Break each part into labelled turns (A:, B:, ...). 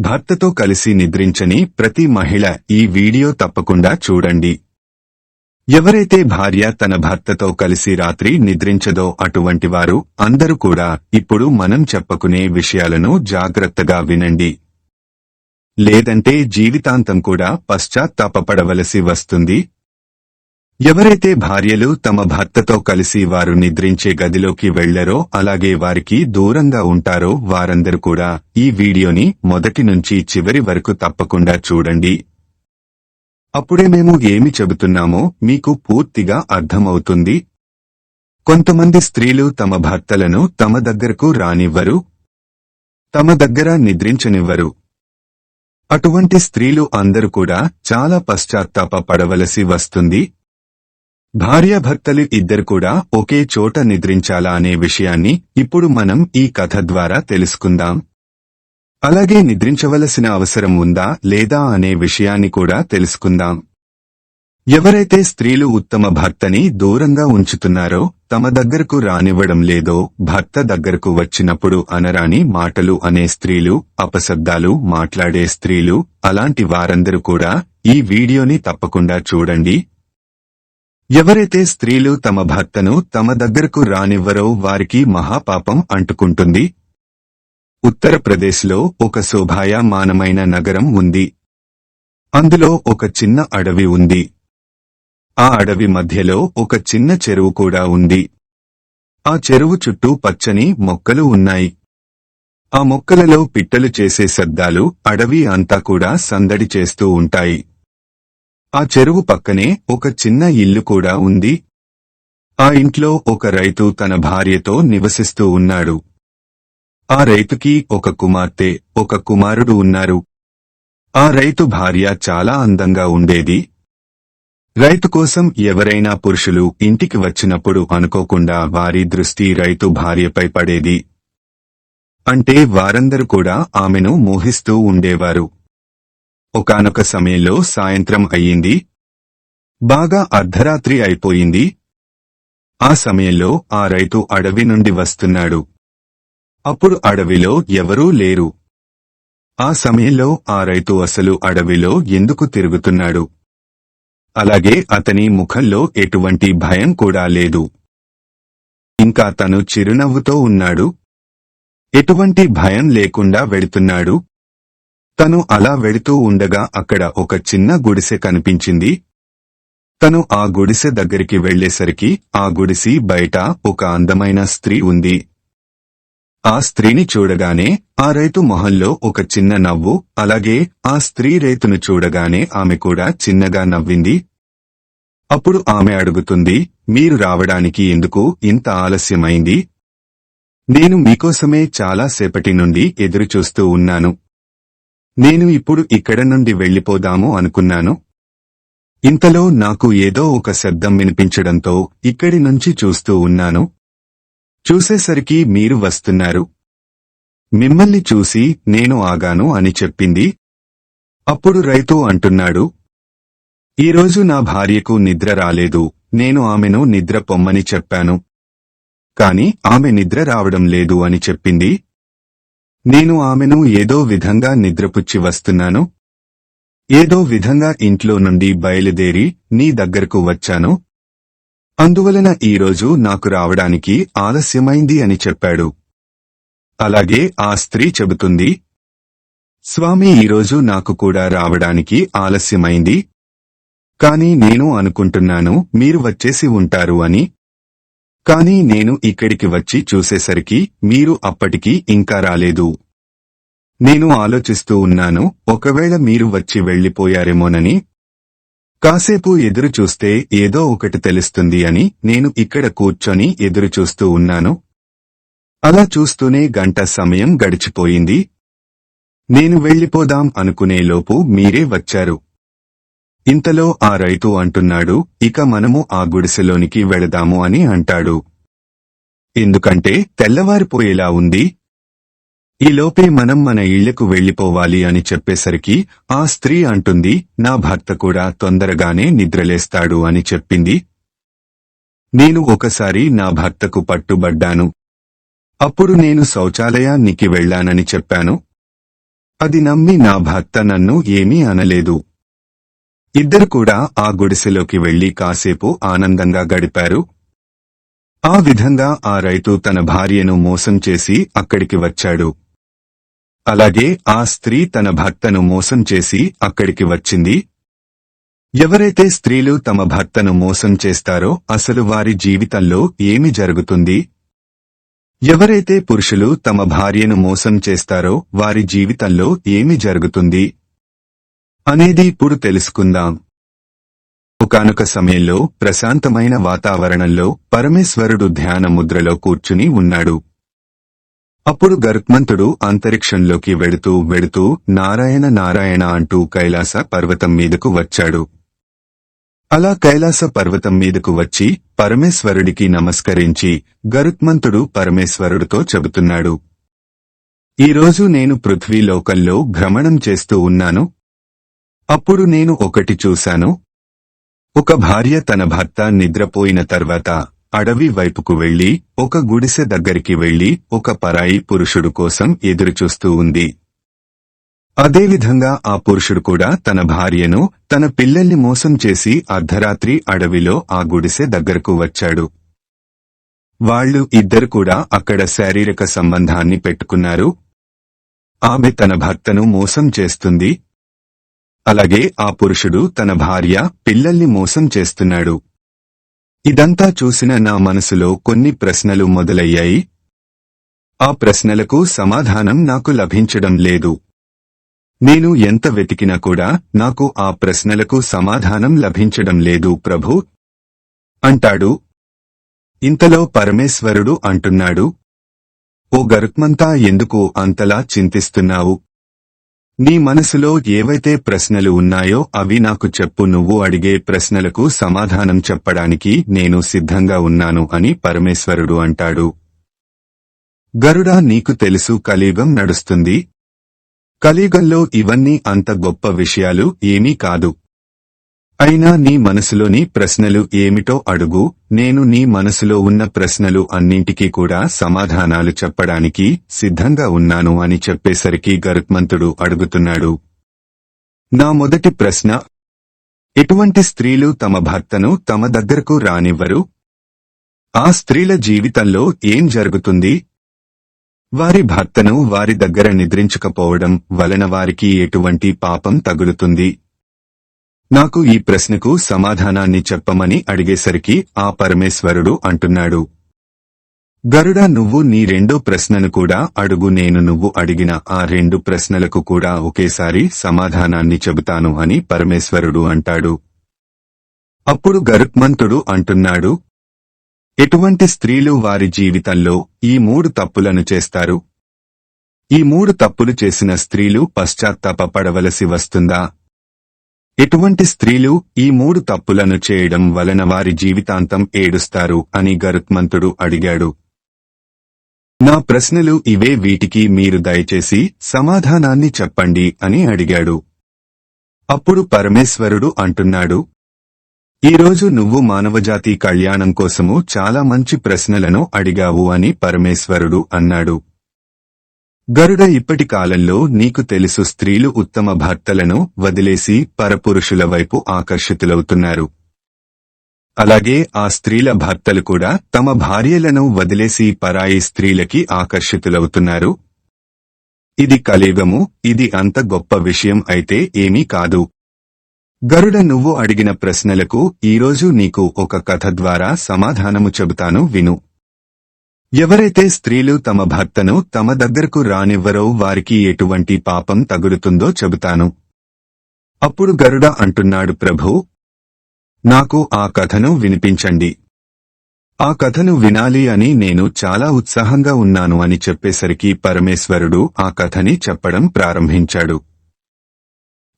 A: భర్తతో కలిసి నిద్రించని ప్రతి మహిళ ఈ వీడియో తప్పకుండా చూడండి. ఎవరైతే భార్య తన భర్తతో కలిసి రాత్రి నిద్రించదో అటువంటి వారు అందరూ కూడా ఇప్పుడు మనం చెప్పుకునే విషయాలను జాగ్రత్తగా వినండి. లేదంటే జీవితాంతం కూడా పశ్చాత్తాపడవలసి వస్తుంది. ఎవరైతే భార్యలు తమ భర్తతో కలిసి వారు నిద్రించే గదిలోకి వెళ్ళరో అలాగే వారికి దూరంగా ఉంటారో వారందరూ కూడా ఈ వీడియోని మొదటి నుంచి చివరి వరకు తప్పకుండా చూడండి. అప్పుడే మేము ఏమి చెబుతున్నామో మీకు పూర్తిగా అర్థమవుతుంది. కొంతమంది స్త్రీలు తమ భర్తలను తమ దగ్గరకు రానివ్వరు. తమ దగ్గర నిద్రించనివ్వరు. అటువంటి స్త్రీలు అందరూ కూడా చాలా పశ్చాత్తాప పడవలసి వస్తుంది. భార్యాభర్తలు ఇద్దరు కూడా ఒకే చోట నిద్రించాలా అనే విషయాన్ని ఇప్పుడు మనం ఈ కథ ద్వారా తెలుసుకుందాం. అలాగే నిద్రించవలసిన అవసరం ఉందా లేదా అనే విషయాన్ని కూడా తెలుసుకుందాం. ఎవరైతే స్త్రీలు ఉత్తమ భర్తని దూరంగా ఉంచుతున్నారో తమ దగ్గరకు రానివ్వడం లేదో భర్త దగ్గరకు వచ్చినప్పుడు అనరాని మాటలు అనే స్త్రీలు అపశబ్దాలు మాట్లాడే స్త్రీలు అలాంటి వారందరూ కూడా ఈ వీడియోని తప్పకుండా చూడండి ఎవరైతే స్త్రీలు తమ భర్తను తమ దగ్గరకు రానివ్వరో వారికి మహాపాపం అంటుకుంటుంది. ఉత్తరప్రదేశ్లో ఒక శోభాయమానమైన నగరం ఉంది. అందులో ఒక చిన్న అడవి ఉంది. ఆ అడవి మధ్యలో ఒక చిన్న చెరువు కూడా ఉంది. ఆ చెరువు చుట్టూ పచ్చని మొక్కలు ఉన్నాయి. ఆ మొక్కలలో పిట్టలు చేసే శబ్దాలు అడవి అంతా కూడా సందడి చేస్తూ ఉంటాయి. ఆ చెరువు పక్కనే ఒక చిన్న ఇల్లు కూడా ఉంది. ఆ ఇంట్లో ఒక రైతు తన భార్యతో నివసిస్తూ ఉన్నాడు. ఆ రైతుకి ఒక కుమార్తె ఒక కుమారుడు ఉన్నారు. ఆ రైతు భార్య చాలా అందంగా ఉండేది. రైతు కోసం ఎవరైనా పురుషులు ఇంటికి వచ్చినప్పుడు అనుకోకుండా వారి దృష్టి రైతు భార్యపై పడేది. అంటే వారందరూ కూడా ఆమెను మోహిస్తూ ఉండేవారు. ఒకానొక సమయంలో సాయంత్రం అయ్యింది. బాగా అర్ధరాత్రి అయిపోయింది. ఆ సమయంలో ఆ రైతు అడవి నుండి వస్తున్నాడు. అప్పుడు అడవిలో ఎవరూ లేరు. ఆ సమయంలో ఆ రైతు అసలు అడవిలో ఎందుకు తిరుగుతున్నాడు? అలాగే అతని ముఖంలో ఎటువంటి భయం కూడా లేదు. ఇంకా తను చిరునవ్వుతో ఉన్నాడు. ఎటువంటి భయం లేకుండా వెడుతున్నాడు తను అలా వెళుతూ ఉండగా అక్కడ ఒక చిన్న గుడిసె కనిపించింది. తను ఆ గుడిసె దగ్గరికి వెళ్ళేసరికి ఆ గుడిసి బయట ఒక అందమైన స్త్రీ ఉంది. ఆ స్త్రీని చూడగానే ఆ రైతు మొహంలో ఒక చిన్న నవ్వు అలాగే ఆ స్త్రీ రైతును చూడగానే ఆమె కూడా చిన్నగా నవ్వింది. అప్పుడు ఆమె అడుగుతుంది మీరు రావడానికి ఎందుకు ఇంత ఆలస్యమైంది? నేను మీకోసమే చాలా సేపటి నుండి ఎదురుచూస్తూ ఉన్నాను. నేను ఇప్పుడు ఇక్కడ నుండి వెళ్ళిపోదాము అనుకున్నాను. ఇంతలో నాకు ఏదో ఒక శబ్దం వినిపించడంతో ఇక్కడి నుంచి చూస్తూ ఉన్నాను. చూసేసరికి మీరు వస్తున్నారు. మిమ్మల్ని చూసి నేను ఆగాను అని చెప్పింది. అప్పుడు రైతు అంటున్నాడు. ఈరోజు నా భార్యకు నిద్ర రాలేదు. నేను ఆమెను నిద్ర పొమ్మని చెప్పాను. కాని ఆమె నిద్ర రావడం లేదు అని చెప్పింది. నేను ఆమెను ఏదో విధంగా నిద్రపుచ్చి వస్తున్నాను. ఏదో విధంగా ఇంట్లో నుండి బయలుదేరి నీ దగ్గరకు వచ్చాను. అందువలన ఈరోజు నాకు రావడానికి ఆలస్యమైంది అని చెప్పాడు. అలాగే ఆ స్త్రీ చెబుతుంది స్వామి ఈరోజు నాకు కూడా రావడానికి ఆలస్యమైంది. కాని నేను అనుకుంటున్నాను మీరు వచ్చేసి ఉంటారు అని కానీ నేను ఇక్కడికి వచ్చి చూసేసరికి మీరు అప్పటికి ఇంకా రాలేదు. నేను ఆలోచిస్తూ ఉన్నాను ఒకవేళ మీరు వచ్చి వెళ్ళిపోయారేమోనని కాసేపు ఎదురు చూస్తే ఏదో ఒకటి తెలుస్తుంది అని నేను ఇక్కడ కూర్చొని ఎదురు చూస్తూ ఉన్నాను. అలా చూస్తూనే గంట సమయం గడిచిపోయింది. నేను వెళ్ళిపోదాం అనుకునేలోపు మీరే వచ్చారు. ఇంతలో ఆ రైతు అంటున్నాడు ఇక మనము ఆ గుడిసెలోనికి వెళదాము అని అంటాడు. ఎందుకంటే తెల్లవారిపోయేలా ఉంది. ఈలోపే మనం మన ఇళ్ళకు వెళ్ళిపోవాలి అని చెప్పేసరికి ఆ స్త్రీ అంటుంది నా భర్త కూడా తొందరగానే నిద్రలేస్తాడు అని చెప్పింది. నేను ఒకసారి నా భర్తకు పట్టుబడ్డాను. అప్పుడు నేను శౌచాలయానికి వెళ్ళానని చెప్పాను. అది నమ్మి నా భర్త నన్ను ఏమీ అనలేదు. ఇద్దరు కూడా ఆ గుడిసెలోకి వెళ్ళి కాసేపు ఆనందంగా గడిపారు. ఆ విధంగా ఆ రైతు తన భార్యను మోసం చేసి అక్కడికి వచ్చాడు. అలాగే ఆ స్త్రీ తన భర్తను మోసం చేసి అక్కడికి వచ్చింది. ఎవరైతే స్త్రీలు తమ భర్తను మోసం చేస్తారో అసలు వారి జీవితంలో ఏమి జరుగుతుంది? ఎవరైతే పురుషులు తమ భార్యను మోసం చేస్తారో వారి జీవితంలో ఏమి జరుగుతుంది? అనేది ఇప్పుడు తెలుసుకుందాం. ఒకానొక సమయంలో ప్రశాంతమైన వాతావరణంలో పరమేశ్వరుడు ధ్యాన ముద్రలో కూర్చుని ఉన్నాడు. అప్పుడు గరుత్మంతుడు అంతరిక్షంలోకి వెడుతూ వెడుతూ నారాయణ నారాయణ అంటూ కైలాస పర్వతం మీదకు వచ్చాడు. అలా కైలాస పర్వతం మీదకు వచ్చి పరమేశ్వరుడికి నమస్కరించి గరుత్మంతుడు పరమేశ్వరుడితో చెబుతున్నాడు. ఈరోజు నేను పృథ్వీలోకంలో భ్రమణం చేస్తూ ఉన్నాను అప్పుడు నేను ఒకటి చూశాను. ఒక భార్య తన భర్త నిద్రపోయిన తర్వాత అడవి వైపుకు వెళ్ళి ఒక గుడిసె దగ్గరికి వెళ్ళి ఒక పరాయి పురుషుడు కోసం ఎదురుచూస్తూ ఉంది. అదేవిధంగా ఆ పురుషుడు కూడా తన భార్యను తన పిల్లల్ని మోసం చేసి అర్ధరాత్రి అడవిలో ఆ గుడిసె దగ్గరకు వచ్చాడు. వాళ్ళు ఇద్దరు కూడా అక్కడ శారీరక సంబంధాన్ని పెట్టుకున్నారు. ఆమె తన భర్తను మోసం చేస్తుంది అలాగే ఆ పురుషుడు తన భార్య పిల్లల్ని మోసం చేస్తున్నాడు. ఇదంతా చూసిన నా మనసులో కొన్ని ప్రశ్నలు మొదలయ్యాయి. ఆ ప్రశ్నలకు సమాధానం నాకు లభించడం లేదు. నేను ఎంత వెతికినా కూడా నాకు ఆ ప్రశ్నలకు సమాధానం లభించడం లేదు ప్రభు. అంటాడు. ఇంతలో పరమేశ్వరుడు అంటున్నాడు. ఓ గరుత్మంతా ఎందుకు అంతలా చింతిస్తున్నావు? నీ మనసులో ఏవైతే ప్రశ్నలు ఉన్నాయో అవి నాకు చెప్పు నువ్వు అడిగే ప్రశ్నలకు సమాధానం చెప్పడానికి నేను సిద్ధంగా ఉన్నాను అని పరమేశ్వరుడు అంటాడు. గరుడా నీకు తెలుసు కలియుగం నడుస్తుంది. కలియుగంలో ఇవన్నీ అంత గొప్ప విషయాలు ఏమీ కాదు. అయినా నీ మనసులోని ప్రశ్నలు ఏమిటో అడుగు. నేను నీ మనసులో ఉన్న ప్రశ్నలు అన్నింటికీ కూడా సమాధానాలు చెప్పడానికి సిద్ధంగా ఉన్నాను అని చెప్పేసరికి గరుత్మంతుడు అడుగుతున్నాడు. నా మొదటి ప్రశ్న ఎటువంటి స్త్రీలు తమ భర్తను తమ దగ్గరకు రానివ్వరు? ఆ స్త్రీల జీవితంలో ఏం జరుగుతుంది? వారి భర్తను వారి దగ్గర నిద్రించకపోవడం వలన వారికి ఎటువంటి పాపం తగులుతుంది? నాకు ఈ ప్రశ్నకు సమాధానాన్ని చెప్పమని అడిగేసరికి ఆ పరమేశ్వరుడు అంటున్నాడు. గరుడ నువ్వు నీ రెండో ప్రశ్నను కూడా అడుగు నేను నువ్వు అడిగిన ఆ రెండు ప్రశ్నలకు కూడా ఒకేసారి సమాధానాన్ని చెబుతాను అని పరమేశ్వరుడు అంటాడు. అప్పుడు గరుత్మంతుడు అంటున్నాడు ఎటువంటి స్త్రీలు వారి జీవితంలో ఈ మూడు తప్పులను చేస్తారు? ఈ మూడు తప్పులు చేసిన స్త్రీలు పశ్చాత్తాప పడవలసి వస్తుందా? ఎటువంటి స్త్రీలు ఈ మూడు తప్పులను చేయడం వలన వారి జీవితాంతం ఏడుస్తారు అని గరుత్మంతుడు అడిగాడు. నా ప్రశ్నలు ఇవే వీటికి మీరు దయచేసి సమాధానాన్ని చెప్పండి అని అడిగాడు. అప్పుడు పరమేశ్వరుడు అంటున్నాడు ఈరోజు నువ్వు మానవజాతి కళ్యాణం కోసము చాలా మంచి ప్రశ్నలను అడిగావు అని పరమేశ్వరుడు అన్నాడు. గరుడ ఇప్పటి కాలంలో నీకు తెలుసు స్త్రీలు ఉత్తమ భర్తలను వదిలేసి పరపురుషుల వైపు ఆకర్షితులవుతున్నారు. అలాగే ఆ స్త్రీల భర్తలు కూడా తమ భార్యలను వదిలేసి పరాయి స్త్రీలకి ఆకర్షితులవుతున్నారు. ఇది కలియుగము ఇది అంత గొప్ప విషయం అయితే ఏమీ కాదు. గరుడ నువ్వు అడిగిన ప్రశ్నలకు ఈరోజు నీకు ఒక కథ ద్వారా సమాధానము చెబుతాను విను. ఎవరైతే స్త్రీలు తమ భర్తను తమ దగ్గరకు రానివ్వరో వారికి ఎటువంటి పాపం తగులుతుందో చెబుతాను. అప్పుడు గరుడ అంటున్నాడు ప్రభు నాకు ఆ కథను వినిపించండి. ఆ కథను వినాలి అని నేను చాలా ఉత్సాహంగా ఉన్నాను అని చెప్పేసరికి పరమేశ్వరుడు ఆ కథని చెప్పడం ప్రారంభించాడు.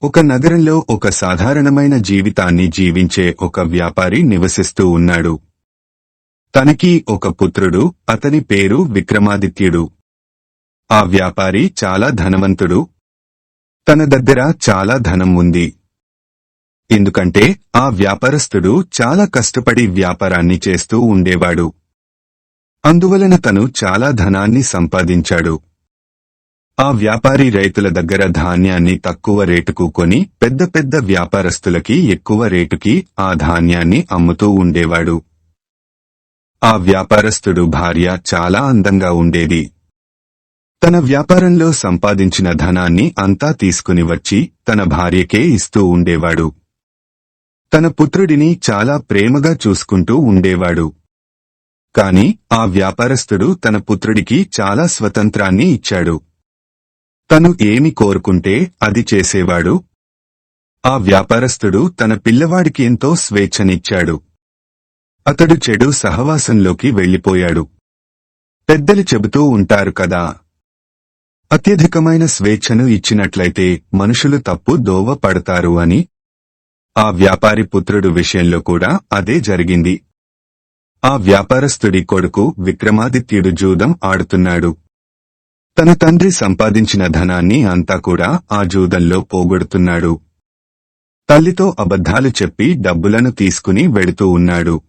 A: ఒక నగరంలో ఒక సాధారణమైన జీవితాన్ని జీవించే ఒక వ్యాపారి నివసిస్తూ ఉన్నాడు. తనకి ఒక పుత్రుడు అతని పేరు విక్రమాదిత్యుడు. ఆ వ్యాపారి చాలా ధనవంతుడు. తన దగ్గర చాలా ధనం ఉంది. ఎందుకంటే ఆ వ్యాపారస్తుడు చాలా కష్టపడి వ్యాపారాన్ని చేస్తూ ఉండేవాడు. అందువలన తను చాలా ధనాన్ని సంపాదించాడు. ఆ వ్యాపారి రైతుల దగ్గర ధాన్యాన్ని తక్కువ రేటుకు కొని పెద్ద పెద్ద వ్యాపారస్తులకి ఎక్కువ రేటుకి ఆ ధాన్యాన్ని అమ్ముతూ ఉండేవాడు. ఆ వ్యాపారస్తుడు భార్య చాలా అందంగా ఉండేది. తన వ్యాపారంలో సంపాదించిన ధనాన్ని అంతా తీసుకుని వచ్చి తన భార్యకే ఇస్తూ ఉండేవాడు. తన పుత్రుడిని చాలా ప్రేమగా చూసుకుంటూ ఉండేవాడు. కాని ఆ వ్యాపారస్తుడు తన పుత్రుడికి చాలా స్వతంత్రాన్ని ఇచ్చాడు. తను ఏమి కోరుకుంటే అది చేసేవాడు? ఆ వ్యాపారస్తుడు తన పిల్లవాడికి ఎంతో స్వేచ్ఛనిచ్చాడు. అతడు చెడు సహవాసంలోకి వెళ్ళిపోయాడు పెద్దలు చెబుతూ ఉంటారు కదా. అత్యధికమైన స్వేచ్ఛను ఇచ్చినట్లయితే మనుషులు తప్పు దోవ పడతారు అని. ఆ వ్యాపారి పుత్రుడు విషయంలో కూడా అదే జరిగింది. ఆ వ్యాపారస్తుడి కొడుకు విక్రమాదిత్యుడు జూదం ఆడుతున్నాడు. తన తండ్రి సంపాదించిన ధనాన్ని అంతా కూడా ఆ జూదంలో పోగొడుతున్నాడు. తల్లితో అబద్ధాలు చెప్పి డబ్బులను తీసుకుని వెడుతూ ఉన్నాడు.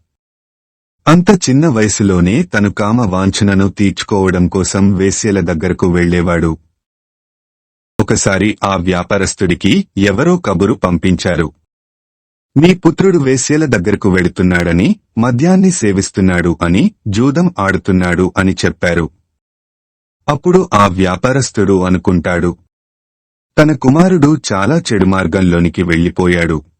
A: అంత చిన్న వయసులోనే తను కామ వాంఛనను తీర్చుకోవడం కోసం వేశ్యల దగ్గరకు వెళ్ళేవాడు ఒకసారి ఆ వ్యాపారస్తుడికి ఎవరో కబురు పంపించారు. మీ పుత్రుడు వేశ్యల దగ్గరకు వెడుతున్నాడని మద్యాన్ని సేవిస్తున్నాడు అని జూదం ఆడుతున్నాడు అని చెప్పారు. అప్పుడు ఆ వ్యాపారస్తుడు అనుకుంటాడు. తన కుమారుడు చాలా చెడు మార్గంలోనికి వెళ్ళిపోయాడు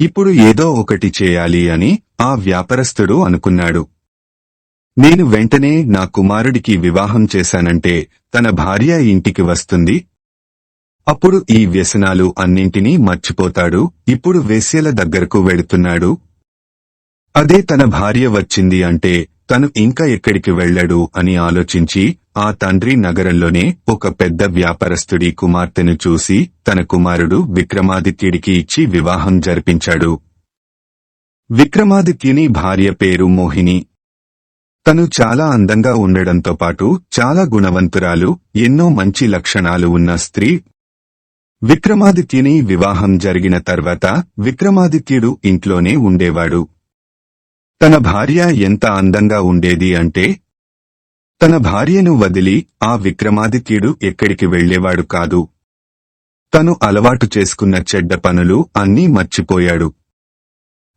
A: ఇప్పుడు ఏదో ఒకటి చేయాలి అని ఆ వ్యాపారస్తుడు అనుకున్నాడు. నేను వెంటనే నా కుమారుడికి వివాహం చేశానంటే తన భార్య ఇంటికి వస్తుంది? అప్పుడు ఈ వ్యసనాలు అన్నింటినీ మర్చిపోతాడు. ఇప్పుడు వేశ్యల దగ్గరకు వెడుతున్నాడు అదే తన భార్య వచ్చింది అంటే తను ఇంకా ఎక్కడికి వెళ్ళడు అని ఆలోచించి ఆ తండ్రి నగరంలోనే ఒక పెద్ద వ్యాపారస్తుడి కుమార్తెను చూసి తన కుమారుడు విక్రమాదిత్యుడికి ఇచ్చి వివాహం జరిపించాడు. విక్రమాదిత్యుని భార్య పేరు మోహిని. తను చాలా అందంగా ఉండడంతో పాటు చాలా గుణవంతురాలు ఎన్నో మంచి లక్షణాలు ఉన్న స్త్రీ. విక్రమాదిత్యుని వివాహం జరిగిన తర్వాత విక్రమాదిత్యుడు ఇంట్లోనే ఉండేవాడు. తన భార్య ఎంత అందంగా ఉండేది అంటే తన భార్యను వదిలి ఆ విక్రమాదిత్యుడు ఎక్కడికి వెళ్ళేవాడు కాదు. తను అలవాటు చేసుకున్న చెడ్డ పనులు అన్నీ మర్చిపోయాడు.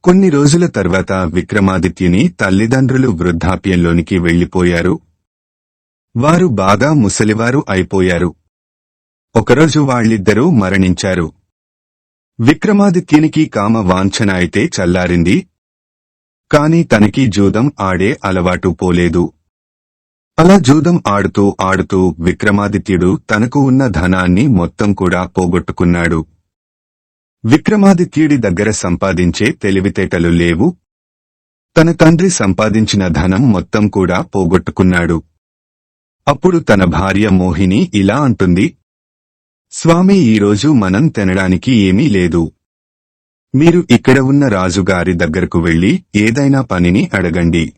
A: కొన్ని రోజుల తర్వాత విక్రమాదిత్యుని తల్లిదండ్రులు వృద్ధాప్యంలోనికి వెళ్ళిపోయారు వారు బాగా ముసలివారు అయిపోయారు. ఒకరోజు వాళ్ళిద్దరూ మరణించారు. విక్రమాదిత్యునికి కామ వాంఛన అయితే చల్లారింది. కాని తనకి జూదం ఆడే అలవాటు పోలేదు. అలా జూదం ఆడుతూ ఆడుతూ విక్రమాదిత్యుడు తనకు ఉన్న ధనాన్ని మొత్తం కూడా పోగొట్టుకున్నాడు. విక్రమాదిత్యుడి దగ్గర సంపాదించే తెలివితేటలు లేవు. తన తండ్రి సంపాదించిన ధనం మొత్తం కూడా పోగొట్టుకున్నాడు. అప్పుడు తన భార్య మోహిని ఇలా అంటుంది. స్వామి ఈరోజు మనం తినడానికి ఏమీ లేదు. మీరు ఇక్కడ ఉన్న రాజుగారి దగ్గరకు వెళ్ళి ఏదైనా పనిని అడగండి.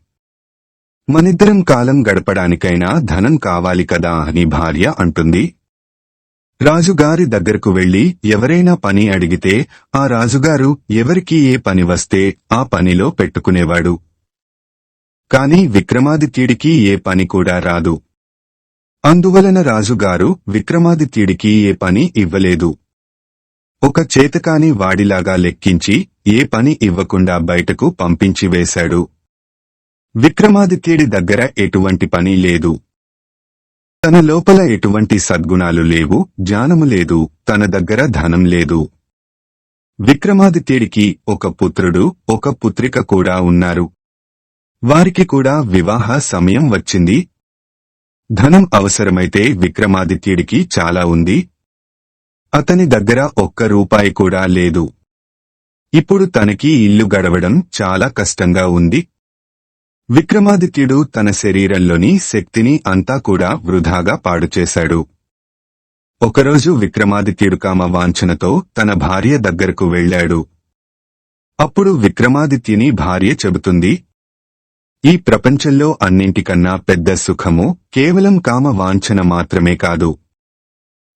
A: మనిద్దరం కాలం గడపడానికైనా ధనం కావాలి కదా అని భార్య అంటుంది. రాజుగారి దగ్గరకు వెళ్ళి ఎవరైనా పని అడిగితే ఆ రాజుగారు ఎవరికి ఏ పని వస్తే ఆ పనిలో పెట్టుకునేవాడు. కాని విక్రమాదిత్యుడికి ఏ పని కూడా రాదు. అందువలన రాజుగారు విక్రమాదిత్యుడికి ఏ పని ఇవ్వలేదు. ఒక చేతకాని వాడిలాగా లెక్కించి ఏ పని ఇవ్వకుండా బయటకు పంపించి వేశాడు. విక్రమాదిత్యుడి దగ్గర ఎటువంటి పని లేదు. తన లోపల ఎటువంటి సద్గుణాలు లేవు జ్ఞానము లేదు తన దగ్గర ధనం లేదు. విక్రమాదిత్యుడికి ఒక పుత్రుడు ఒక పుత్రిక కూడా ఉన్నారు. వారికి కూడా వివాహ సమయం వచ్చింది. ధనం అవసరమైతే విక్రమాదిత్యుడికి చాలా ఉంది అతని దగ్గర ఒక్క రూపాయి కూడా లేదు. ఇప్పుడు తనకి ఇల్లు గడవడం చాలా కష్టంగా ఉంది. విక్రమాదిత్యుడు తన శరీరంలోని శక్తిని అంతా కూడా వృధాగా పాడుచేశాడు ఒకరోజు విక్రమాదిత్యుడు కామ వాంఛనతో తన భార్య దగ్గరకు వెళ్ళాడు. అప్పుడు విక్రమాదిత్యుని భార్య చెబుతుంది ఈ ప్రపంచంలో అన్నింటికన్నా పెద్ద సుఖము కేవలం కామ వాంఛన మాత్రమే కాదు.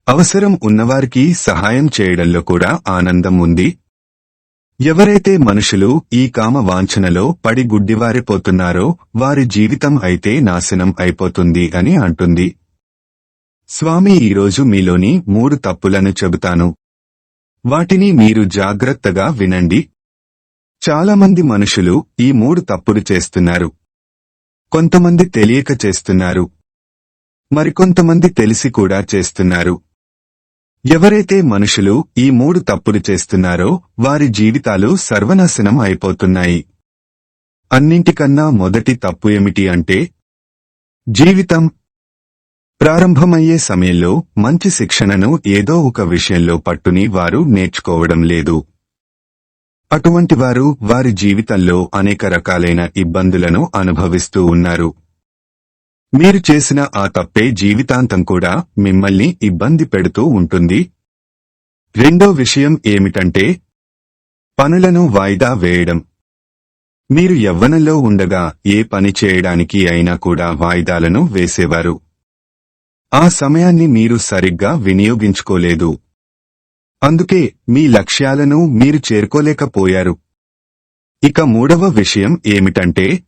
A: అవసరం ఉన్నవారికి సహాయం చేయడంలో కూడా ఆనందం ఉంది. ఎవరైతే మనుషులు ఈ కామ వాంఛనలో పడి గుడ్డివారిపోతున్నారో వారి జీవితం అయితే నాశనం అయిపోతుంది అని అంటుంది. స్వామి ఈరోజు మీలోని మూడు తప్పులను చెబుతాను. వాటిని మీరు జాగ్రత్తగా వినండి. చాలామంది మనుషులు ఈ మూడు తప్పులు చేస్తున్నారు. కొంతమంది తెలియక చేస్తున్నారు. మరికొంతమంది తెలిసి కూడా చేస్తున్నారు. ఎవరైతే మనుషులు ఈ మూడు తప్పులు చేస్తున్నారో వారి జీవితాలు సర్వనాశనం అయిపోతున్నాయి. అన్నింటికన్నా మొదటి తప్పు ఏమిటి అంటే జీవితం ప్రారంభమయ్యే సమయంలో మంచి శిక్షణను ఏదో ఒక విషయంలో పట్టుని వారు నేర్చుకోవడం లేదు. అటువంటి వారు వారి జీవితంలో అనేక రకాలైన ఇబ్బందులను అనుభవిస్తూ ఉన్నారు. మీరు చేసిన ఆ తప్పే జీవితాంతం కూడా మిమ్మల్ని ఇబ్బంది పెడుతూ ఉంటుంది. రెండో విషయం ఏమిటంటే పనులను వాయిదా వేయడం. మీరు యవ్వనంలో ఉండగా ఏ పని చేయడానికి అయినా కూడా వాయిదాలను వేసేవారు. ఆ సమయాన్ని మీరు సరిగ్గా వినియోగించుకోలేదు. అందుకే మీ లక్ష్యాలను మీరు చేరుకోలేకపోయారు. ఇక మూడవ విషయం ఏమిటంటే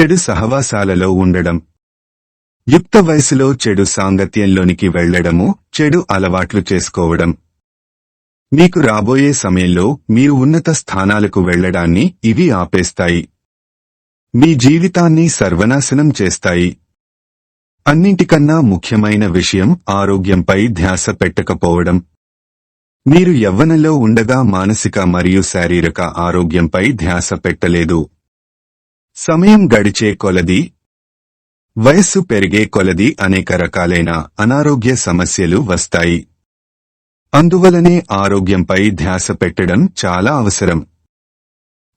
A: చెడు సహవాసాలలో ఉండడం. యుక్త వయసులో చెడు సాంగత్యంలోనికి వెళ్ళడము చెడు అలవాట్లు చేసుకోవడం. మీకు రాబోయే సమయంలో మీరు ఉన్నత స్థానాలకు వెళ్ళడాన్ని ఇవి ఆపేస్తాయి. మీ జీవితాన్ని సర్వనాశనం చేస్తాయి. అన్నింటికన్నా ముఖ్యమైన విషయం ఆరోగ్యంపై ధ్యాస పెట్టకపోవడం. మీరు యవ్వనంలో ఉండగా మానసిక మరియు శారీరక ఆరోగ్యంపై ధ్యాస పెట్టలేదు. సమయం గడిచే కొలది వయస్సు పెరిగే కొలది అనేక రకాలైన అనారోగ్య సమస్యలు వస్తాయి. అందువలనే ఆరోగ్యంపై ధ్యాస పెట్టడం చాలా అవసరం.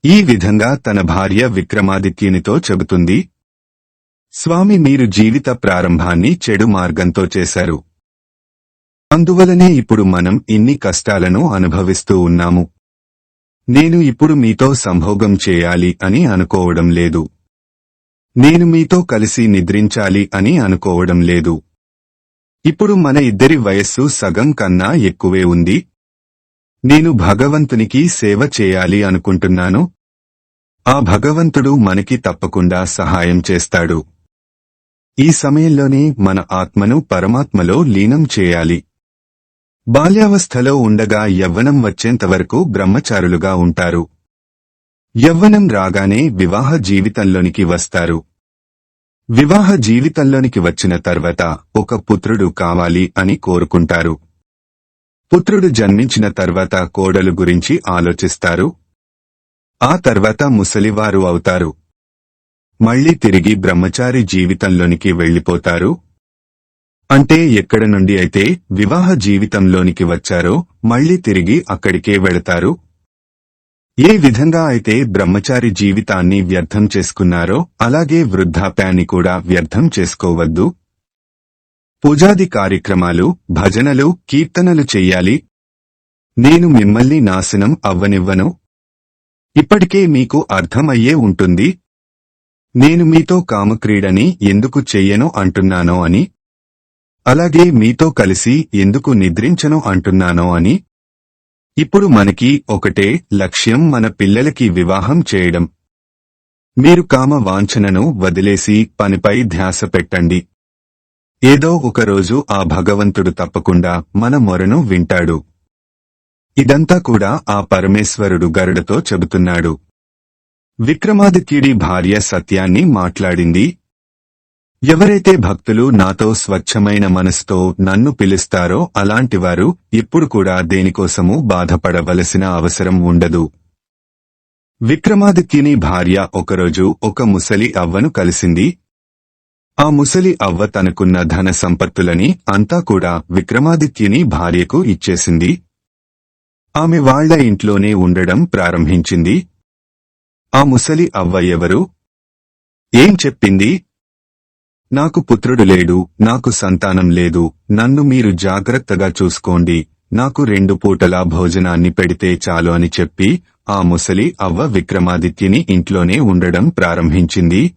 A: ఈ విధంగా తన భార్య విక్రమాదిత్యునితో చెబుతుంది. స్వామి మీరు జీవిత ప్రారంభాన్ని చెడు మార్గంతో చేశారు. అందువలనే ఇప్పుడు మనం ఇన్ని కష్టాలను అనుభవిస్తూ ఉన్నాము. నేను ఇప్పుడు మీతో సంభోగం చేయాలి అని అనుకోవడం లేదు. నేను మీతో కలిసి నిద్రించాలి అని అనుకోవడం లేదు. ఇప్పుడు మన ఇద్దరి వయస్సు సగం కన్నా ఎక్కువే ఉంది. నేను భగవంతునికి సేవ చేయాలి అనుకుంటున్నాను. ఆ భగవంతుడు మనకి తప్పకుండా సహాయం చేస్తాడు. ఈ సమయంలోనే మన ఆత్మను పరమాత్మలో లీనం చేయాలి. బాల్యావస్థలో ఉండగా యవ్వనం వచ్చేంతవరకు బ్రహ్మచారులుగా ఉంటారు. యవ్వనం రాగానే వివాహ జీవితంలోనికి వస్తారు. వివాహ జీవితంలోనికి వచ్చిన తర్వాత ఒక పుత్రుడు కావాలి అని కోరుకుంటారు. పుత్రుడు జన్మించిన తర్వాత కోడలు గురించి ఆలోచిస్తారు. ఆ తర్వాత ముసలివారు అవుతారు. మళ్ళీ తిరిగి బ్రహ్మచారి జీవితంలోనికి వెళ్ళిపోతారు అంటే ఎక్కడ నుండి అయితే వివాహ జీవితంలోనికి వచ్చారో మళ్ళీ తిరిగి అక్కడికే వెళతారు. ఏ విధంగా అయితే బ్రహ్మచారి జీవితాన్ని వ్యర్థం చేసుకున్నారో అలాగే వృద్ధాప్యాన్ని కూడా వ్యర్థం చేసుకోవద్దు. పూజాది కార్యక్రమాలు భజనలు కీర్తనలు చెయ్యాలి నేను మిమ్మల్ని నాశనం అవ్వనివ్వను. ఇప్పటికే మీకు అర్థమయ్యే ఉంటుంది. నేను మీతో కామక్రీడని ఎందుకు చెయ్యను అంటున్నానో అని. అలాగే మీతో కలిసి ఎందుకు నిద్రించను అంటున్నానో అని. ఇప్పుడు మనకి ఒకటే లక్ష్యం మన పిల్లలకి వివాహం చేయడం. మీరు కామ వాంఛనను వదిలేసి పనిపై ధ్యాస పెట్టండి. ఏదో ఒకరోజు ఆ భగవంతుడు తప్పకుండా మన మొరను వింటాడు. ఇదంతా కూడా ఆ పరమేశ్వరుడు గరుడతో చెబుతున్నాడు. విక్రమాదిత్యుడి భార్య సత్యాన్ని మాట్లాడింది ఎవరైతే భక్తులు నాతో స్వచ్ఛమైన మనసుతో నన్ను పిలుస్తారో అలాంటివారు ఇప్పుడు కూడా దేనికోసమూ బాధపడవలసిన అవసరం ఉండదు. విక్రమాదిత్యుని భార్య ఒకరోజు ఒక ముసలి అవ్వను కలిసింది. ఆ ముసలి అవ్వ తనకున్న ధన సంపత్తులని అంతా కూడా విక్రమాదిత్యుని భార్యకు ఇచ్చేసింది. ఆమె వాళ్ళ ఇంట్లోనే ఉండడం ప్రారంభించింది. ఆ ముసలి అవ్వ ఎవరు? ఏం చెప్పింది? నాకు పుత్రుడు లేడు నాకు సంతానం లేదు నన్ను మీరు జాగ్రత్తగా చూసుకోండి నాకు రెండు పూటలా భోజనాన్ని పెడితే చాలు అని చెప్పి ఆ ముసలి అవ్వ విక్రమాదిత్యుని ఇంట్లోనే ఉండడం ప్రారంభించింది.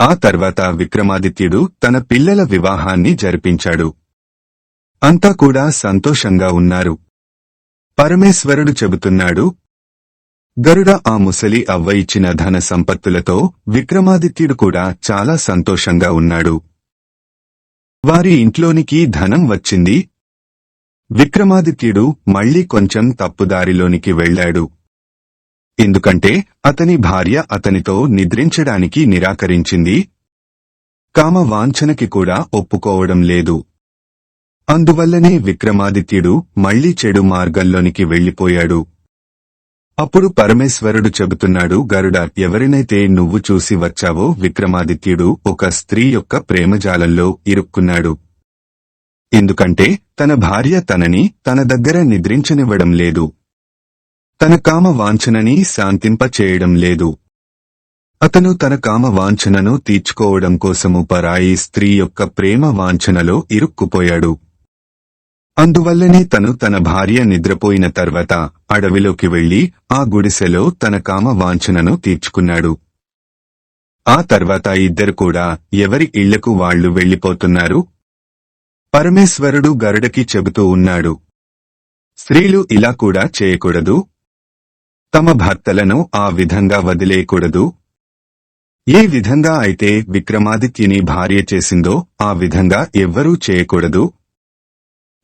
A: ఆ తర్వాత విక్రమాదిత్యుడు తన పిల్లల వివాహాన్ని జరిపించాడు. అంతా కూడా సంతోషంగా ఉన్నారు. పరమేశ్వరుడు చెబుతున్నాడు గరుడ ఆ ముసలి అవ్వ ఇచ్చిన ధన సంపత్తులతో విక్రమాదిత్యుడు కూడా చాలా సంతోషంగా ఉన్నాడు. వారి ఇంట్లోనికి ధనం వచ్చింది. విక్రమాదిత్యుడు మళ్ళీ కొంచెం తప్పుదారిలోనికి వెళ్ళాడు. ఎందుకంటే అతని భార్య అతనితో నిద్రించడానికి నిరాకరించింది. కామ వాంఛనకి కూడా ఒప్పుకోవడం లేదు. అందువల్లనే విక్రమాదిత్యుడు మళ్ళీ చెడు మార్గంలోనికి వెళ్ళిపోయాడు అప్పుడు పరమేశ్వరుడు చెబుతున్నాడు గరుడ ఎవరినైతే నువ్వు చూసి వచ్చావో విక్రమాదిత్యుడు ఒక స్త్రీ యొక్క ప్రేమజాలంలో ఇరుక్కున్నాడు. ఎందుకంటే తన భార్య తనని తన దగ్గర నిద్రించనివ్వడం లేదు. తన కామ వాంఛనని శాంతింపచేయడం లేదు. అతను తన కామ వాంఛనను తీర్చుకోవడం కోసము పరాయి స్త్రీ యొక్క ప్రేమ వాంఛనలో ఇరుక్కుపోయాడు. అందువల్లనే తను తన భార్య నిద్రపోయిన తర్వాత అడవిలోకి వెళ్ళి ఆ గుడిసెలో తన కామ వాంఛనను తీర్చుకున్నాడు. ఆ తర్వాత ఇద్దరు కూడా ఎవరి ఇళ్ళకు వాళ్ళు వెళ్ళిపోతున్నారు పరమేశ్వరుడు గరుడకి చెబుతూ ఉన్నాడు. స్త్రీలు ఇలా కూడా చేయకూడదు. తమ భర్తలను ఆ విధంగా వదిలేయకూడదు. ఏ విధంగా అయితే విక్రమాదిత్యని భార్య చేసిందో ఆ విధంగా ఎవ్వరూ చేయకూడదు.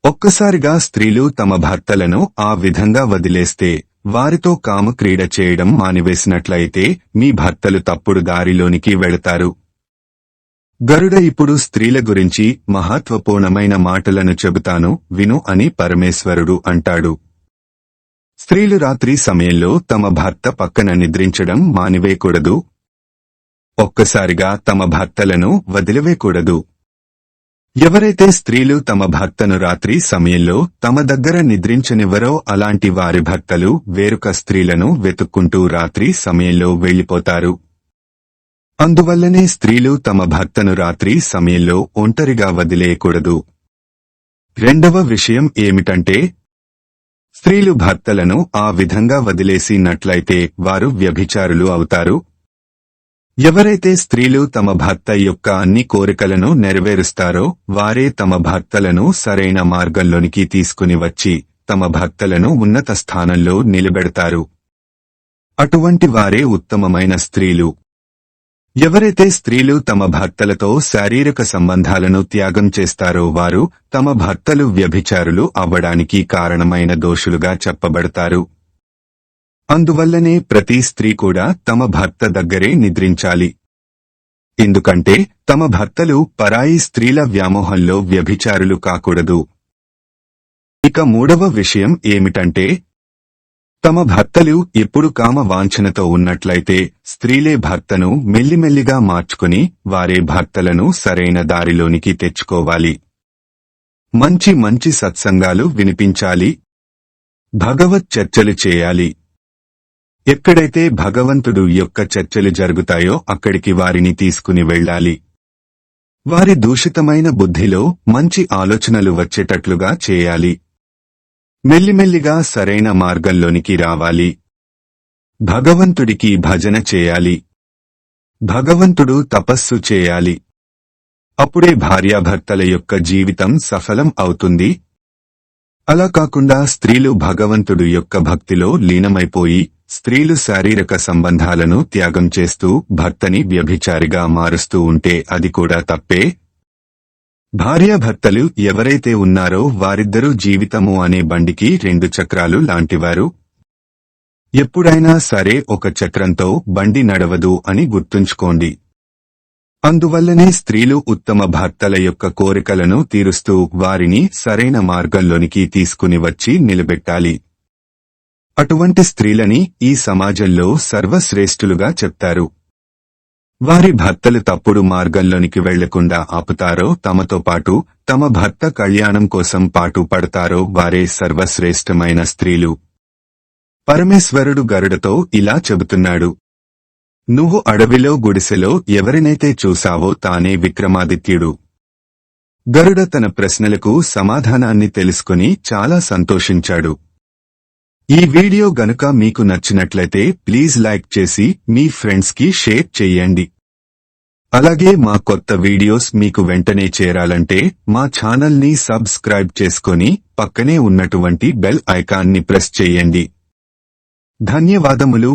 A: ఒక్కసారిగా స్త్రీలు తమ భర్తలను ఆ విధంగా వదిలేస్తే వారితో కామక్రీడ చేయడం మానివేసినట్లయితే మీ భర్తలు తప్పుడు దారిలోనికి వెళతారు. గరుడ ఇప్పుడు స్త్రీల గురించి మహత్వపూర్ణమైన మాటలను చెబుతాను విను అని పరమేశ్వరుడు అంటాడు. స్త్రీలు రాత్రి సమయంలో తమ భర్త పక్కన నిద్రించడం మానివేయకూడదు. ఒక్కసారిగా తమ భర్తలను వదిలివేయకూడదు. ఎవరైతే స్త్రీలు తమ భర్తను రాత్రి సమయంలో తమ దగ్గర నిద్రించనివ్వరో అలాంటి వారి భర్తలు వేరొక స్త్రీలను వెతుక్కుంటూ రాత్రి సమయంలో వెళ్ళిపోతారు అందువల్లనే స్త్రీలు తమ భర్తను రాత్రి సమయంలో ఒంటరిగా వదిలేయకూడదు. రెండవ విషయం ఏమిటంటే స్త్రీలు భర్తలను ఆ విధంగా వదిలేసినట్లయితే వారు వ్యభిచారులు అవుతారు. ఎవరైతే స్త్రీలు తమ భర్త యొక్క అన్ని కోరికలను నెరవేరుస్తారో వారే తమ భర్తలను సరైన మార్గంలోనికి తీసుకుని వచ్చి తమ భర్తలను ఉన్నత స్థానంలో నిలబెడతారు. అటువంటి వారే ఉత్తమమైన స్త్రీలు. ఎవరైతే స్త్రీలు తమ భర్తలతో శారీరక సంబంధాలను త్యాగం చేస్తారో వారు తమ భర్తలు వ్యభిచారులు అవ్వడానికి కారణమైన దోషులుగా చెప్పబడతారు. అందువల్లనే ప్రతి స్త్రీ కూడా తమ భర్త దగ్గరే నిద్రించాలి. ఎందుకంటే తమ భర్తలు పరాయి స్త్రీల వ్యామోహంలో వ్యభిచారులు కాకూడదు. ఇక మూడవ విషయం ఏమిటంటే తమ భర్తలు ఎప్పుడు కామ వాంఛనతో ఉన్నట్లయితే స్త్రీలే భర్తను మెల్లిమెల్లిగా మార్చుకుని వారే భర్తలను సరైన దారిలోనికి తెచ్చుకోవాలి. మంచి మంచి సత్సంగాలు వినిపించాలి. భగవత్ చర్చలు చేయాలి. ఎక్కడైతే భగవంతుడు యొక్క చర్చలు జరుగుతాయో అక్కడికి వారిని తీసుకుని వెళ్ళాలి. వారి దూషితమైన బుద్ధిలో మంచి ఆలోచనలు వచ్చేటట్లుగా చేయాలి. మెల్లిమెల్లిగా సరైన మార్గంలోనికి రావాలి. భగవంతుడికి భజన చేయాలి. భగవంతుడు తపస్సు చేయాలి. అప్పుడే భార్యాభర్తల యొక్క జీవితం సఫలం అవుతుంది. అలా కాకుండా స్త్రీలు భగవంతుడు యొక్క భక్తిలో లీనమైపోయి స్త్రీలు శారీరక సంబంధాలను త్యాగం చేస్తూ భర్తని వ్యభిచారిగా మారుస్తూ ఉంటే అది కూడా తప్పే? భార్యాభర్తలు ఎవరైతే ఉన్నారో వారిద్దరూ జీవితము అనే బండికి రెండు చక్రాలు లాంటివారు. ఎప్పుడైనా సరే ఒక చక్రంతో బండి నడవదు అని గుర్తుంచుకోండి. అందువల్లనే స్త్రీలు ఉత్తమ భర్తల యొక్క కోరికలను తీరుస్తూ వారిని సరైన మార్గంలోనికి తీసుకుని వచ్చి నిలబెట్టాలి. అటువంటి స్త్రీలని ఈ సమాజంలో సర్వశ్రేష్ఠులుగా చెప్తారు. వారి భర్తలు తప్పుడు మార్గంలోనికి వెళ్ళకుండా ఆపుతారో తమతో పాటు తమ భర్త కళ్యాణం కోసం పాటు పడతారో వారే సర్వశ్రేష్టమైన స్త్రీలు. పరమేశ్వరుడు గరుడతో ఇలా చెబుతున్నాడు. నువ్వు అడవిలో గుడిసెలో ఎవరినైతే చూశావో తానే విక్రమాదిత్యుడు. గరుడ తన ప్రశ్నలకు సమాధానాన్ని తెలుసుకుని చాలా సంతోషించాడు. ఈ వీడియో గనుక మీకు నచ్చినట్లయితే ప్లీజ్ లైక్ చేసి మీ ఫ్రెండ్స్కి షేర్ చెయ్యండి అలాగే మా కొత్త వీడియోస్ మీకు వెంటనే చేరాలంటే మా ఛానల్ని సబ్స్క్రైబ్ చేసుకొని పక్కనే ఉన్నటువంటి బెల్ ఐకాన్ని ప్రెస్ చేయండి. ధన్యవాదములు.